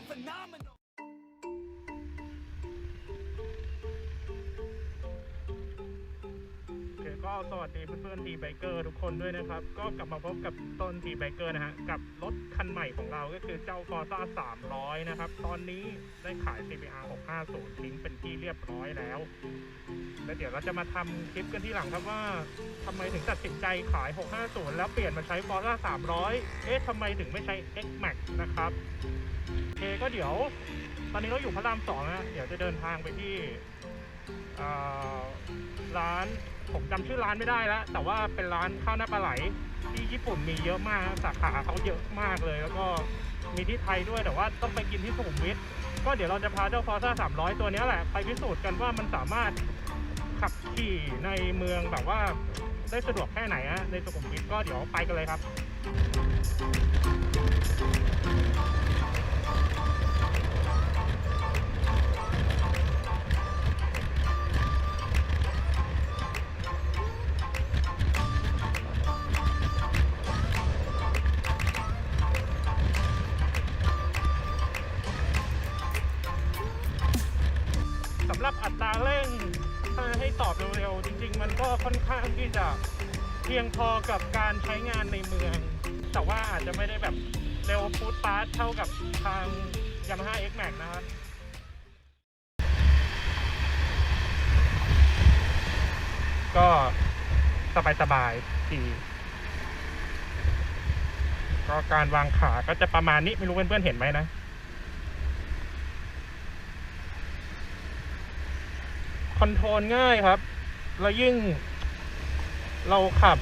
I'm phenomenal. ก็สวัสดีเพื่อนๆทีไบเกอร์ทุกคนด้วยนะครับ ก็กลับมาพบกับต้นทีไบเกอร์นะฮะ กับรถคันใหม่ของเราก็คือเจ้า Forza 300 นะครับ ตอนนี้ได้ขาย CBR 650 ทิ้งเป็นที่เรียบร้อยแล้ว แล้วเดี๋ยวเราจะมาทำคลิปกันที่หลังครับว่าทำไมถึงตัดสินใจขาย 650 แล้วเปลี่ยนมาใช้ Forza 300 เอ๊ะทำไมถึงไม่ใช้ X Max นะครับ เคก็เดี๋ยว ตอนนี้เราอยู่พระรามสองนะเดี๋ยวจะเดินทางไปที่ร้านผมจำชื่อร้านไม่ได้แล้วแต่ว่าเป็นร้านข้าวหน้าปลาไหล ที่ญี่ปุ่นมีเยอะมากสาขาเขาเยอะมากเลย แล้วก็มีที่ไทยด้วยแต่ว่าต้องไปกินที่สุขุมวิทก็เดี๋ยวเราจะพาเจ้าฟอร์ซ่า300ตัวนี้แหละ ไปพิสูจน์กันว่ามันสามารถขับขี่ในเมืองแบบว่าได้สะดวกแค่ไหนอะในสุขุมวิทก็เดี๋ยวไปกันเลยครับ ตอบเร็วๆ จริง ๆ มันก็ค่อนข้างที่จะเพียงพอกับการใช้งานในเมือง แต่ว่าอาจจะไม่ได้แบบเร็วฟูดฟาสเท่ากับทาง Yamaha X Max นะครับก็สบายๆดีก็การวางขาก็จะประมาณนี้ไม่รู้เพื่อนๆเห็นไหมนะ คอนโทรลง่ายครับ แล้วยิ่ง เราขับ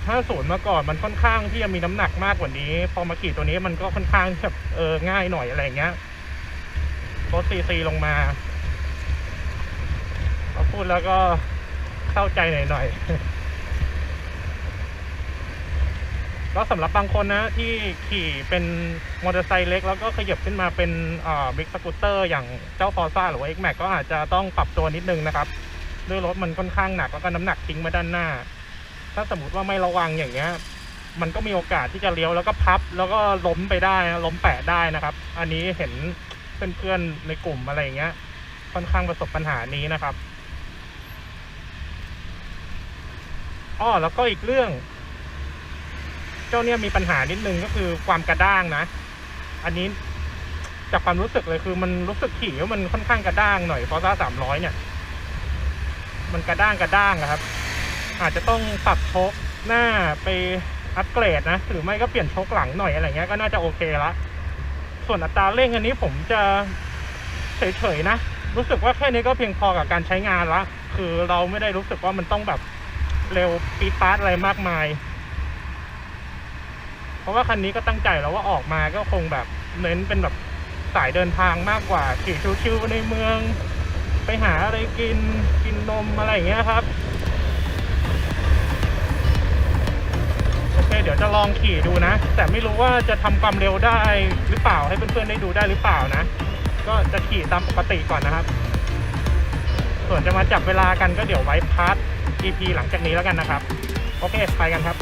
650 มาก่อนมันค่อนข้างที่จะมีน้ำหนักมากกว่านี้ พอมาขี่ตัวนี้มันก็ค่อนข้างแบบเออง่ายหน่อยอะไรอย่างเงี้ยลดซีซีลงมาพอพูดแล้วก็เข้าใจหน่อยๆ แล้วสำหรับบางคนนะที่ขี่เป็นมอเตอร์ไซค์เล็ก แล้วก็ขยับขึ้นมาเป็นบิ๊กสกูตเตอร์อย่างเจ้าฟอร์ซ่าหรือว่า X Max ก็อาจจะต้องปรับตัวนิดนึงนะครับ ด้วยรถมันค่อนข้างหนักแล้วก็น้ำหนักทิ้งมาด้านหน้า ถ้าสมมติว่าไม่ระวังอย่างเงี้ยมันก็มีโอกาสที่จะเลี้ยวแล้วก็พับ แล้วก็ล้มไปได้ล้มแปะได้นะครับ อันนี้เห็นเพื่อนๆในกลุ่มอะไรอย่างเงี้ย ค่อนข้างประสบปัญหานี้นะครับอ้อแล้วก็อีกเรื่อง เจ้าเนี่ยมีปัญหานิดนึงก็คือความกระด้างนะ อันนี้จากความรู้สึกเลยคือมันรู้สึกขี่ว่ามันค่อนข้างกระด้างหน่อยฟอร์ซ่าสามร้อยเนี่ย มันกระด้างกระด้างอะครับ อาจจะต้องปรับโชคหน้าไปอัปเกรดนะหรือไม่ก็เปลี่ยนโชคหลังหน่อยอะไรเงี้ยก็น่าจะโอเคละส่วนอัตราเร่งอันนี้ผมจะเฉยๆนะ รู้สึกว่าแค่นี้ก็เพียงพอกับการใช้งานละคือเราไม่ได้รู้สึกว่ามันต้องแบบเร็วปีดปาร์ตอะไรมากมาย เพราะว่าคันนี้ก็ตั้งใจแล้วว่าออกมาก็คงแบบเน้นเป็นแบบสายเดินทางมากกว่าขี่ชิวๆในเมือง ไปหาอะไรกินกินนมอะไรอย่างเงี้ยครับโอเคเดี๋ยวจะลองขี่ดูนะ แต่ไม่รู้ว่าจะทำความเร็วได้หรือเปล่าให้เพื่อนๆได้ดูได้หรือเปล่านะ ก็จะขี่ตามปกติก่อนนะครับ ส่วนจะมาจับเวลากันก็เดี๋ยวไว้พาร์ท EP หลังจากนี้แล้วกันนะครับ โอเค ไปกันครับ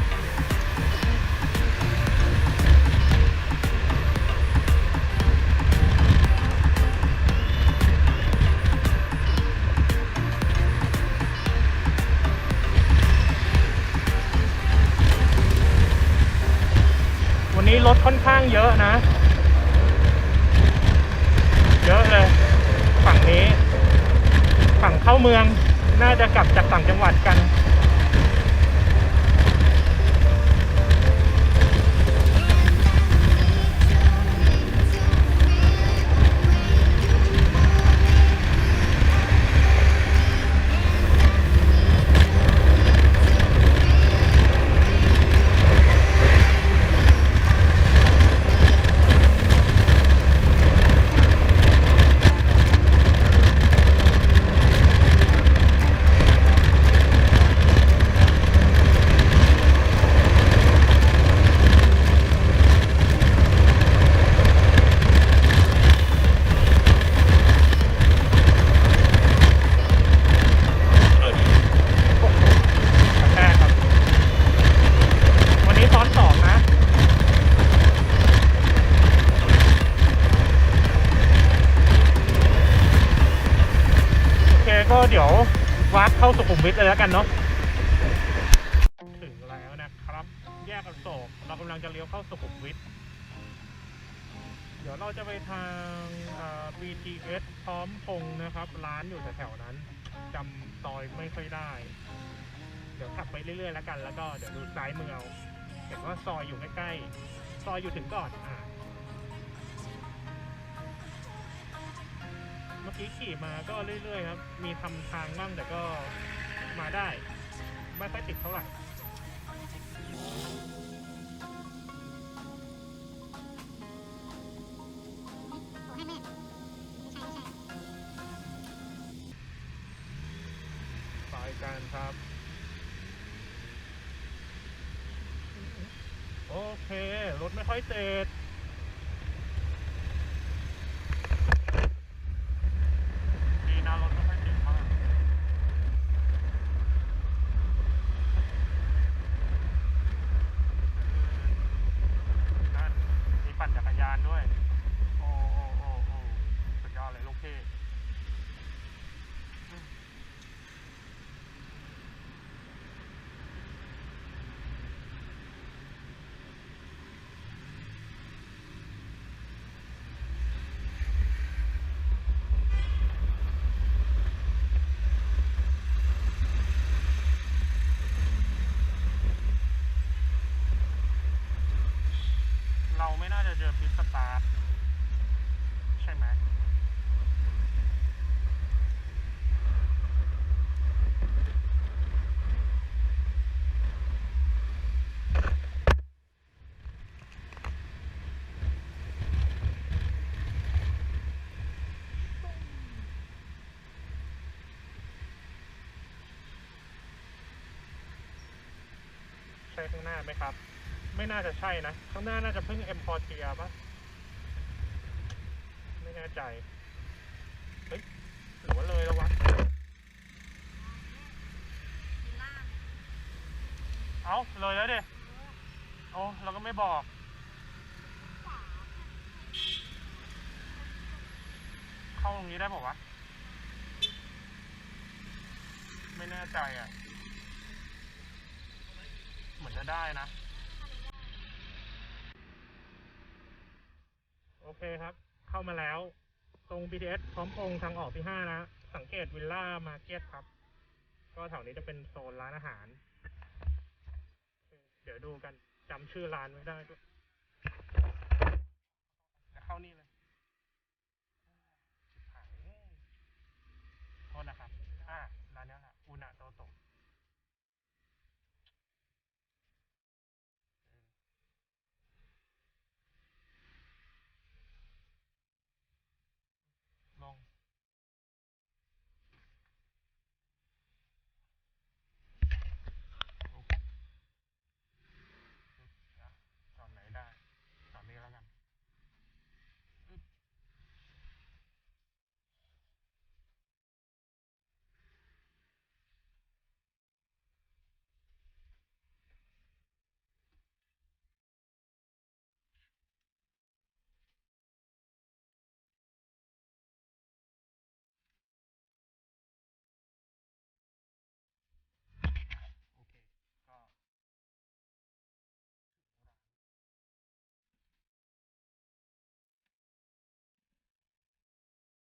รถค่อนข้างเยอะนะ เยอะเลย ฝั่งนี้ ฝั่งเข้าเมืองน่าจะกลับจากต่างจังหวัดกัน เดี๋ยววัดเข้าสุขุมวิทเลยแล้วกันเนาะถึงแล้วนะครับ แยกอโศกเรากำลังจะเลี้ยวเข้าสุขุมวิทเดี๋ยวเราจะไปทาง BTS พร้อมพงนะครับ ร้านอยู่แถวๆนั้นจำซอยไม่ค่อยได้ เดี๋ยวขับไปเรื่อยๆแล้วกัน แล้วก็เดี๋ยวดูซ้ายมือเอาเห็นว่าซอยอยู่ใกล้ๆซอยอยู่ถึงก่อนอ่า เมื่อกี้ขี่มาก็เรื่อยๆครับ มีทำทางบ้างแต่ก็มาได้ ไม่ค่อยติดเท่าไหร่สายการครับ โอเค รถไม่ค่อยติดดีนะรถไม่ค่อยติดมากนั่นมีปั่นจักรยานด้วย โอ้โอ้โอ้โอ้สุดยอดเลยลูกพี่ เรา ไม่น่าจะเจอพิสตาร์ใช่ไหมใช่ข้างหน้าไหมครับ ไม่น่าจะใช่นะ ข้างหน้าน่าจะเพิ่งเอ็มพอร์เทียปะไม่แน่ใจ เฮ้ยหรือว่าเลยแล้ววะเอาเลยแล้วดิโอ้เราก็ไม่บอก เข้าตรงนี้ได้บอกวะ ไม่แน่ใจอะ เหมือนจะได้นะ โอเคครับ เข้ามาแล้ว ตรง BTS พร้อมพงษ์ทางออกที่ห้านะ สังเกตวิลล่ามาเก็ตครับ ก็แถวนี้จะเป็นโซนร้านอาหาร เดี๋ยวดูกันจำชื่อร้านไม่ได้ด้วยจะเข้านี่เลย